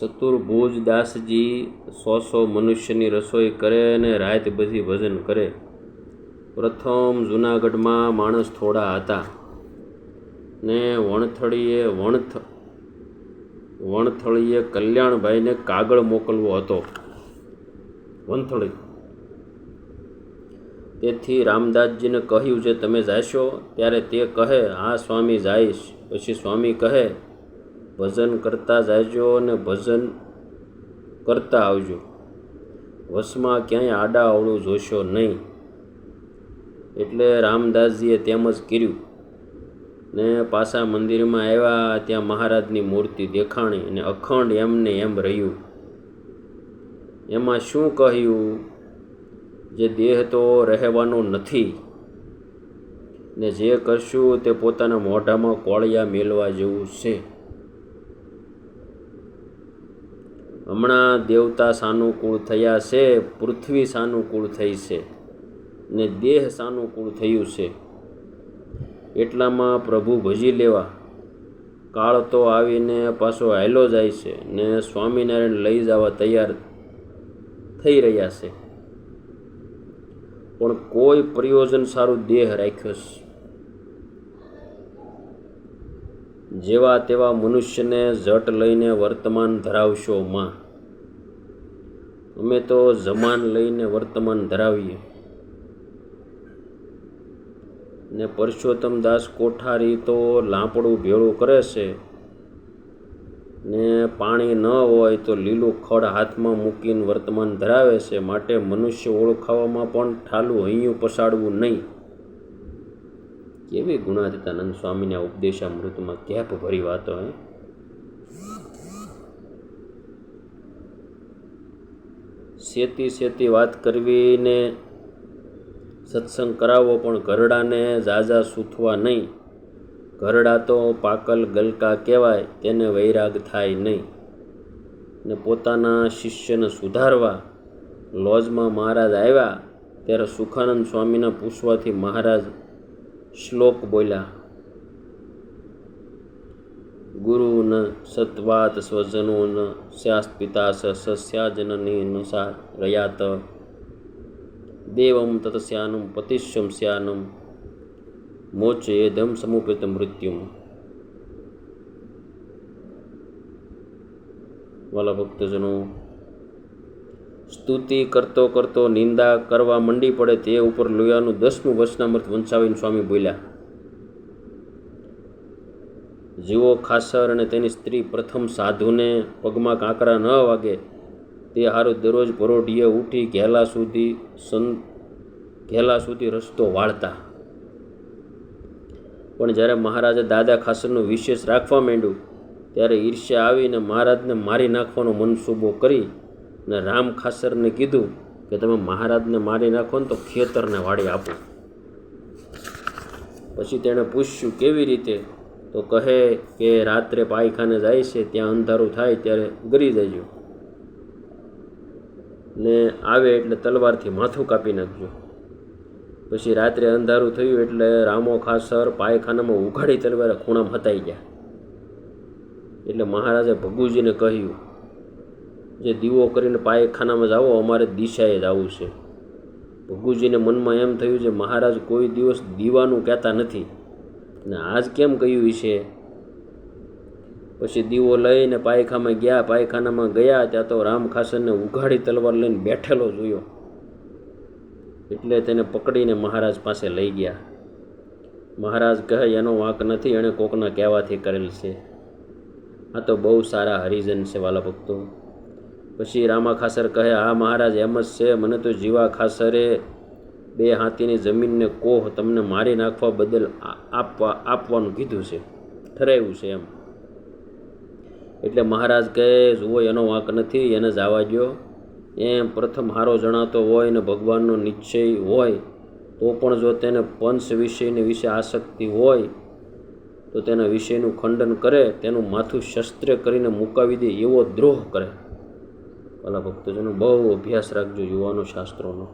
ચતુર્ભુજ દાસજી સો સો મનુષ્યની રસોઈ કરે અને રાત બધી ભજન કરે. પ્રથમ જૂનાગઢમાં માણસ થોડા હતા. ને વણથળીએ વણથ, વણથળીએ કલ્યાણભાઈને કાગળ મોકલવો હતો. વણથળી. તેથી રામદાસજીને કહ્યું છે તમે જાશો, ત્યારે તે કહે, હા, સ્વામી, જઈશ. પછી સ્વામી કહે ભજન કરતા જાજો અને ભજન કરતા આવજો. વસમાં ક્યાંય આડા અવળું જોશો નહીં. એટલે રામદાસજીએ તેમ જ કર્યું ને પાછા મંદિરમાં આવ્યા. ત્યાં મહારાજની મૂર્તિ દેખાણી અને અખંડ એમને એમ રહ્યું. એમાં શું કહ્યું? જે દેહ તો રહેવાનો નથી ને જે કરશું તે પોતાના મોઢામાં કોળિયા મેલવા જેવું છે. હમણાં દેવતા સાનુકૂળ થયા છે, પૃથ્વી સાનુકૂળ થઈ છે ને દેહ સાનુકૂળ થયું છે. એટલામાં પ્રભુ ભજી લેવા. કાળ તો આવીને પાછો હાયલો જાય છે ને સ્વામિનારાયણ લઈ જવા તૈયાર થઈ રહ્યા છે. પણ કોઈ પ્રયોજન સારું દેહ રાખ્યો છે જેવા તેવા મનુષ્યને જટ લઈને વર્તમાન ધરાવશો માં. અમે તો જમાન લઈને વર્તમાન ધરાવીએ. ને પરસોત્તમ દાસ કોઠારી તો લાંપડું ભેળું કરે છે. ને પાણી ન હોય તો લીલું ખડ હાથમાં મૂકીને વર્તમાન ધરાવે છે. માટે મનુષ્ય ઓળખાવામાં પણ ઠાલું, હૈયું પસાડવું નહીં. કેવી ગુણાતીતાનંદ સ્વામીના ઉપદેશામૃતમાં કેપ ભરી વાતો, હે? સેતી સેતી વાત કરવી ને સત્સંગ કરાવવો પણ ઘરડાને ઝાઝા સૂથવા નહીં. ઘરડા તો પાકલ ગલકા કહેવાય, તેને વૈરાગ થાય નહીં. ને પોતાના શિષ્યને સુધારવા. લોજમાં મહારાજ આવ્યા, ત્યારે સુખાનંદ સ્વામીને પૂછવાથી મહારાજ શ્લોક બોલ્યા, ગુરુન સત્વાત સ્વજનો ન સ્યાસ્ત પિતા સ સસ્યાજનની સા રયાત. દેવમ તત્સ્યાનમ પતિષ્યમ સ્યાનમ મોચેદમ સમુપિત મૃત્યુમ. વાલા ભક્તજનો સ્તુતિ કરતો કરતો નિંદા કરવા મંડી પડે તે ઉપર લોયાનું દસમું વચનામૃત વંચાવીને સ્વામી બોલ્યા, જીવો ખાસર અને તેની સ્ત્રી પ્રથમ સાધુને પગમાં કાંકરા ન વાગે, તે હારું દરરોજ પરોઢીએ ઊઠી ઘેલા સુધી સં, ઘેલા સુધી રસ્તો વાળતા. પણ જ્યારે મહારાજે દાદા ખાસરનું વિશેષ રાખવા માંડ્યું, ત્યારે ઈર્ષ્યા આવીને મહારાજને મારી નાખવાનો મનસૂબો કરી ને રામ ખાસરને કીધું કે તમે મહારાજને મારી નાખો ને તો ખેતરને વાળી આપો. પછી તેણે પૂછ્યું, કેવી રીતે? તો કહે કે રાત્રે પાયખાને જાય છે, ત્યાં અંધારું થાય ત્યારે ગરી જજો. ને આવે એટલે તલવારથી માથું કાપી નાખજો. પછી રાત્રે અંધારું થયું એટલે રામો ખાસર પાયખાનામાં ઉઘાડી તલવારે ખૂણામાં હતાઈ ગયા. એટલે મહારાજે ભગુજીને કહ્યું જે દીવો કરીને પાયખાનામાં જાઓ અમારે દિશાએ જવું છે. ભગુજીને મનમાં એમ થયું છે, મહારાજ, કોઈ દિવસ દીવાનું કહેતા નથી. ને આજ કેમ કહ્યું છે પછી દીવો લઈને પાયખામાં ગયા, પાયખાનામાં ગયા, ત્યાં તો રામ ખાસરને ઉઘાડી તલવાર લઈને બેઠેલો જોયો. એટલે તેને પકડીને મહારાજ પાસે લઈ ગયા. મહારાજ કહે, એનો વાંક નથી, એણે કોકના કહેવાથી કરેલ છે. આ તો બહુ સારા હરિજન છે વાલા ભક્તો. પછી રામા ખાસર કહે, હા મહારાજ, એમ જ છે. મને તો જીવા ખાસરે બે હાથીની જમીનને કોહ તમને મારી નાખવા બદલ આપવા, આપવાનું કીધું છે. ઠરાવ્યું છે એમ. એટલે મહારાજ કહે, જુઓ, એનો વાંક નથી. એને જવા ગયો એમ પ્રથમ હારો જણાતો હોય ને ભગવાનનો નિશ્ચય હોય, તો પણ જો તેને પંચ વિષયને વિશે આસક્તિ હોય, તો તેના વિષયનું ખંડન કરે, તેનું માથું શસ્ત્ર કરીને મુકાવી દે એવો દ્રોહ કરે. ભલા ભક્તજનો બહુ અભ્યાસ રાખજો યુવાનો શાસ્ત્રોનો.